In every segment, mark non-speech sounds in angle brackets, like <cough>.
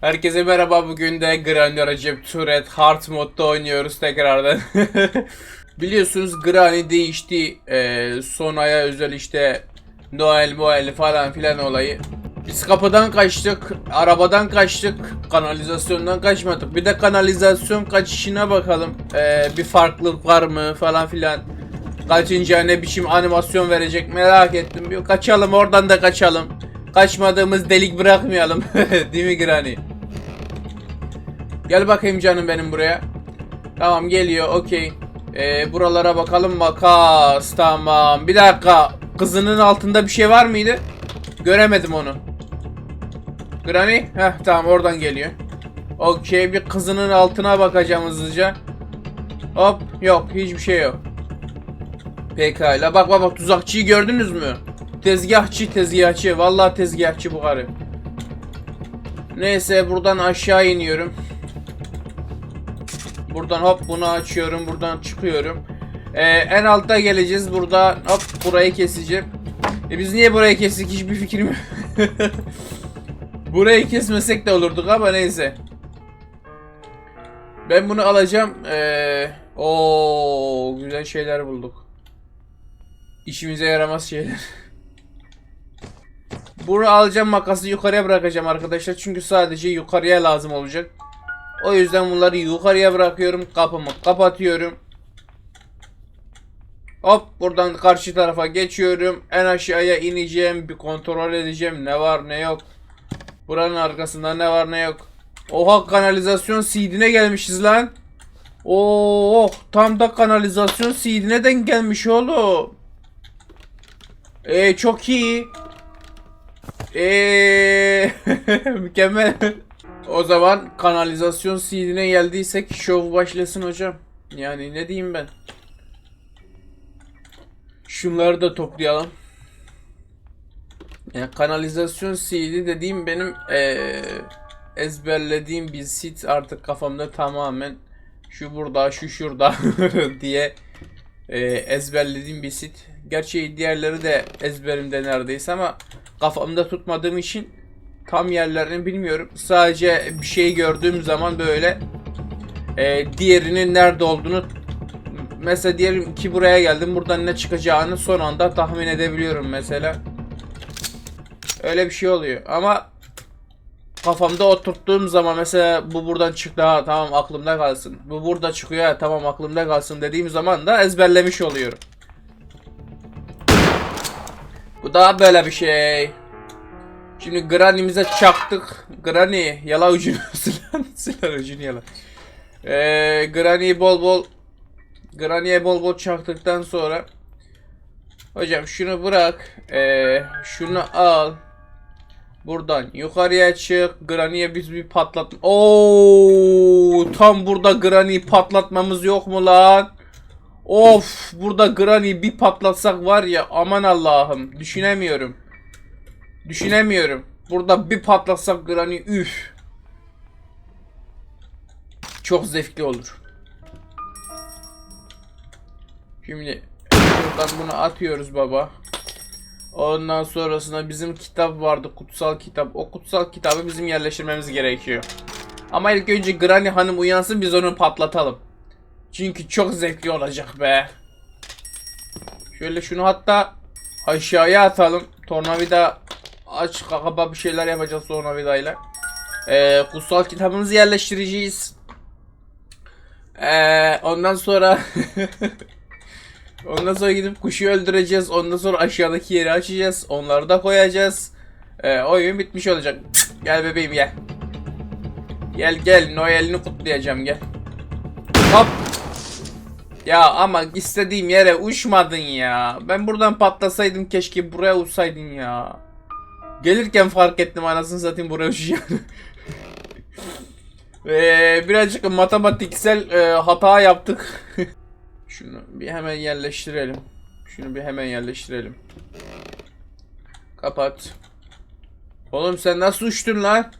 Herkese merhaba bugün de Granny Recep Turet Hard modda oynuyoruz tekrardan. <laughs> Biliyorsunuz Granny değişti. Ee, son aya özel işte Noel Noel falan filan olayı. Biz kapıdan kaçtık, arabadan kaçtık, kanalizasyondan kaçmadık. Bir de kanalizasyon kaçışına bakalım. Ee, bir farklılık var mı falan filan. Kaçınca ne biçim animasyon verecek merak ettim. Bir kaçalım oradan da kaçalım. Kaçmadığımız delik bırakmayalım. <laughs> Değil mi Granny? Gel bakayım canım benim buraya. Tamam geliyor okey. Ee, buralara bakalım makas tamam. Bir dakika kızının altında bir şey var mıydı? Göremedim onu. Granny heh tamam oradan geliyor. Okey bir kızının altına bakacağım hızlıca. Hop yok hiçbir şey yok. Pekala bak bak bak tuzakçıyı gördünüz mü? Tezgahçı tezgahçı vallahi tezgahçı bu karı. Neyse buradan aşağı iniyorum. Buradan hop bunu açıyorum. Buradan çıkıyorum. Ee, en altta geleceğiz. Burada hop burayı keseceğim. E biz niye burayı kestik hiçbir fikrim yok. <laughs> burayı kesmesek de olurduk ama neyse. Ben bunu alacağım. Ee, o güzel şeyler bulduk. İşimize yaramaz şeyler. <laughs> Bunu alacağım makası yukarıya bırakacağım arkadaşlar. Çünkü sadece yukarıya lazım olacak. O yüzden bunları yukarıya bırakıyorum. Kapımı kapatıyorum. Hop buradan karşı tarafa geçiyorum. En aşağıya ineceğim. Bir kontrol edeceğim. Ne var ne yok. Buranın arkasında ne var ne yok. Oha kanalizasyon seedine gelmişiz lan. Oo tam da kanalizasyon seedine denk gelmiş oğlum. Ee çok iyi. Eee <laughs> mükemmel. O zaman kanalizasyon seedine geldiysek şov başlasın hocam. Yani ne diyeyim ben. Şunları da toplayalım. Yani kanalizasyon seedi dediğim benim eee, ezberlediğim bir seed artık kafamda tamamen şu burada şu şurada <laughs> diye eee, ezberlediğim bir seed. Gerçi diğerleri de ezberimde neredeyse ama kafamda tutmadığım için tam yerlerini bilmiyorum. Sadece bir şey gördüğüm zaman böyle e, diğerinin nerede olduğunu mesela diyelim ki buraya geldim buradan ne çıkacağını son anda tahmin edebiliyorum mesela. Öyle bir şey oluyor ama kafamda oturttuğum zaman mesela bu buradan çıktı ha tamam aklımda kalsın. Bu burada çıkıyor ha tamam aklımda kalsın dediğim zaman da ezberlemiş oluyorum. Bu da böyle bir şey. Şimdi Granny'mize çaktık. Granny yala ucunu <laughs> silah, silah ucunu yala. Ee, Granny'yi bol bol Granny'ye bol bol çaktıktan sonra Hocam şunu bırak. Ee, şunu al. Buradan yukarıya çık. Granny'ye biz bir patlat. Oo, tam burada Granny'yi patlatmamız yok mu lan? Of, burada Granny'yi bir patlatsak var ya aman Allah'ım düşünemiyorum. Düşünemiyorum. Burada bir patlatsak Granny üf. Çok zevkli olur. Şimdi buradan bunu atıyoruz baba. Ondan sonrasında bizim kitap vardı. Kutsal kitap. O kutsal kitabı bizim yerleştirmemiz gerekiyor. Ama ilk önce Granny hanım uyansın biz onu patlatalım. Çünkü çok zevkli olacak be. Şöyle şunu hatta aşağıya atalım. Tornavida aç kaba bir şeyler yapacağız tornavidayla. Ee, kutsal kitabımızı yerleştireceğiz. Ee, ondan sonra <laughs> ondan sonra gidip kuşu öldüreceğiz. Ondan sonra aşağıdaki yeri açacağız. Onları da koyacağız. Ee, oyun bitmiş olacak. Gel bebeğim gel. Gel gel Noel'ini kutlayacağım gel. Hop. Ya ama istediğim yere uçmadın ya. Ben buradan patlasaydım keşke buraya uçsaydın ya. Gelirken fark ettim anasını satayım buraya uçacağım. <laughs> Ee, birazcık matematiksel e, hata yaptık. <laughs> Şunu bir hemen yerleştirelim. Şunu bir hemen yerleştirelim. Kapat. Oğlum sen nasıl uçtun lan?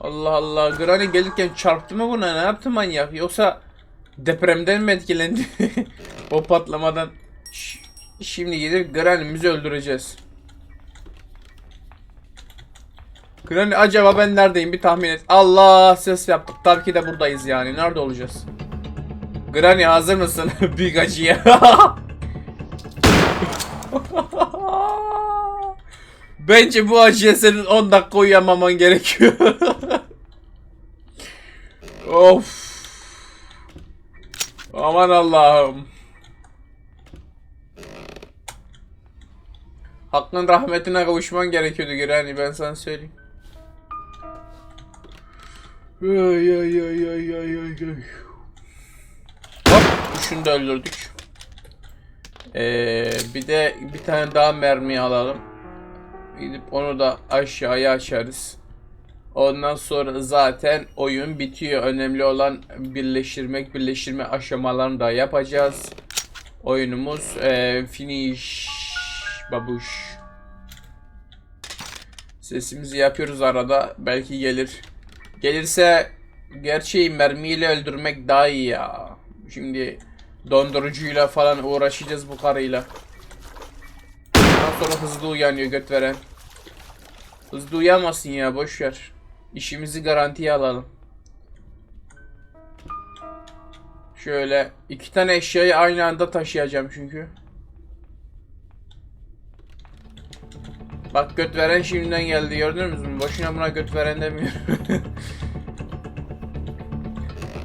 Allah Allah. Granny gelirken çarptı mı buna? Ne yaptı manyak? Yoksa depremden mi etkilendi? <laughs> o patlamadan. Şimdi gidip Granny'mizi öldüreceğiz. Granny acaba ben neredeyim bir tahmin et. Allah ses yaptık. Tabii ki de buradayız yani. Nerede olacağız? Granny hazır mısın? <laughs> Big acıya. <laughs> Bence bu acıya senin 10 dakika uyuyamaman gerekiyor. <laughs> of. Aman Allah'ım. Hakkın rahmetine kavuşman gerekiyordu Granny ben sana söyleyeyim. Ay ay ay ay ay ay ay. Hop şunu da öldürdük. Ee, bir de bir tane daha mermi alalım. Gidip onu da aşağıya açarız. Ondan sonra zaten oyun bitiyor. Önemli olan birleştirmek, birleştirme aşamalarını da yapacağız. Oyunumuz eee, finish babuş. Sesimizi yapıyoruz arada. Belki gelir. Gelirse gerçeği mermiyle öldürmek daha iyi ya. Şimdi dondurucuyla falan uğraşacağız bu karıyla. Ondan sonra hızlı uyanıyor göt veren. Hızlı uyanmasın ya boş ver. İşimizi garantiye alalım. Şöyle iki tane eşyayı aynı anda taşıyacağım çünkü. Bak göt veren şimdiden geldi gördünüz mü? Boşuna buna göt veren demiyorum.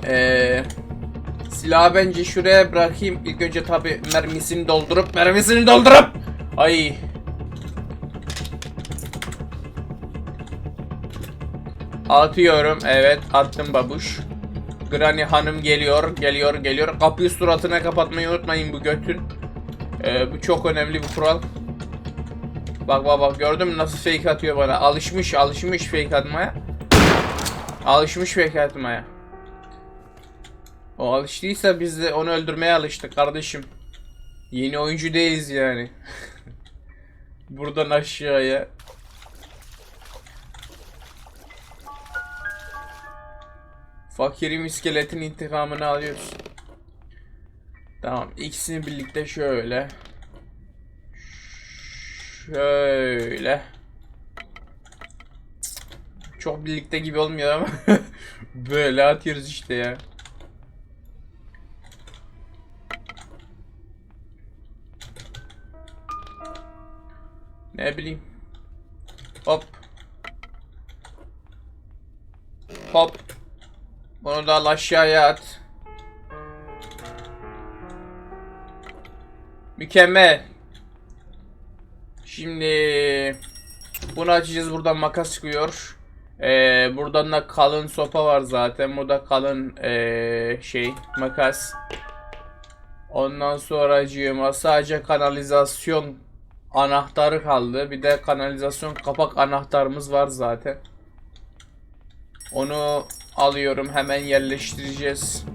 Eee <laughs> Silahı bence şuraya bırakayım. İlk önce tabi mermisini doldurup mermisini doldurup Ay Atıyorum. Evet attım babuş. Granny hanım geliyor. Geliyor geliyor. Kapıyı suratına kapatmayı unutmayın bu götün. Ee, bu çok önemli bir kural. Bak bak bak gördün mü nasıl fake atıyor bana. Alışmış alışmış fake atmaya. Alışmış fake atmaya. O alıştıysa biz de onu öldürmeye alıştık kardeşim. Yeni oyuncu değiliz yani. <laughs> Buradan aşağıya. Fakirim iskeletin intikamını alıyoruz. Tamam ikisini birlikte şöyle. Şöyle. Çok birlikte gibi olmuyor ama <laughs> böyle atıyoruz işte ya. Ne bileyim. Hop. Hop. Bunu da aşağıya at. Mükemmel. Şimdi bunu açacağız. Buradan makas çıkıyor. Ee, buradan da kalın sopa var zaten. Bu da kalın ee, şey makas. Ondan sonra acığıma sadece kanalizasyon anahtarı kaldı. Bir de kanalizasyon kapak anahtarımız var zaten. Onu alıyorum. Hemen yerleştireceğiz.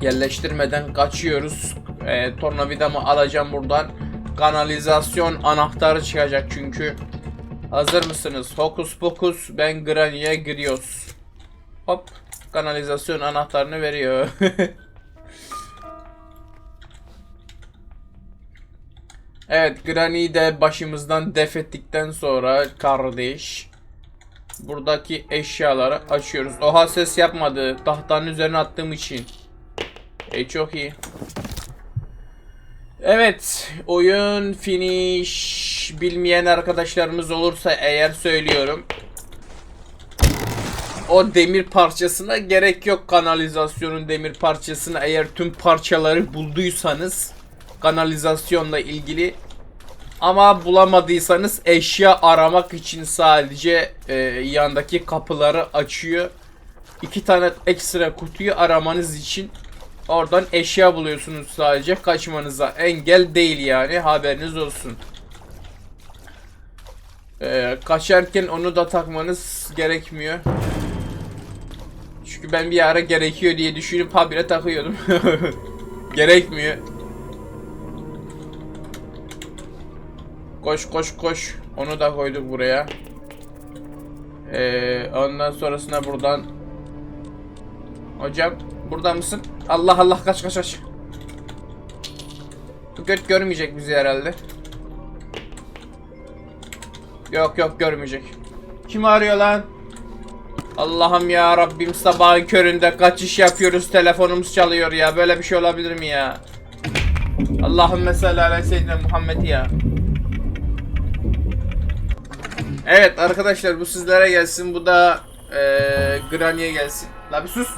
Yerleştirmeden kaçıyoruz. E, tornavidamı alacağım buradan. Kanalizasyon anahtarı çıkacak çünkü. Hazır mısınız? Hokus pokus ben Granny'e giriyoruz. Hop. Kanalizasyon anahtarını veriyor. <laughs> Evet Granny'yi de başımızdan def ettikten sonra kardeş buradaki eşyaları açıyoruz. Oha ses yapmadı. Tahtanın üzerine attığım için. E çok iyi. Evet oyun finish bilmeyen arkadaşlarımız olursa eğer söylüyorum. O demir parçasına gerek yok kanalizasyonun demir parçasına eğer tüm parçaları bulduysanız kanalizasyonla ilgili ama bulamadıysanız eşya aramak için sadece e, yandaki kapıları açıyor. İki tane ekstra kutuyu aramanız için oradan eşya buluyorsunuz sadece. Kaçmanıza engel değil yani haberiniz olsun. E, kaçarken onu da takmanız gerekmiyor. Çünkü ben bir ara gerekiyor diye düşünüp habire takıyordum. <laughs> Gerekmiyor. Koş koş koş. Onu da koyduk buraya. Ee, ondan sonrasında buradan Hocam burada mısın? Allah Allah kaç kaç kaç. Bu göt görmeyecek bizi herhalde. Yok yok görmeyecek. Kim arıyor lan? Allah'ım ya Rabbim sabahın köründe kaçış yapıyoruz telefonumuz çalıyor ya böyle bir şey olabilir mi ya? Allah'ım mesela ala Muhammed ya. Evet arkadaşlar bu sizlere gelsin bu da eee Granny'e gelsin. La bir sus.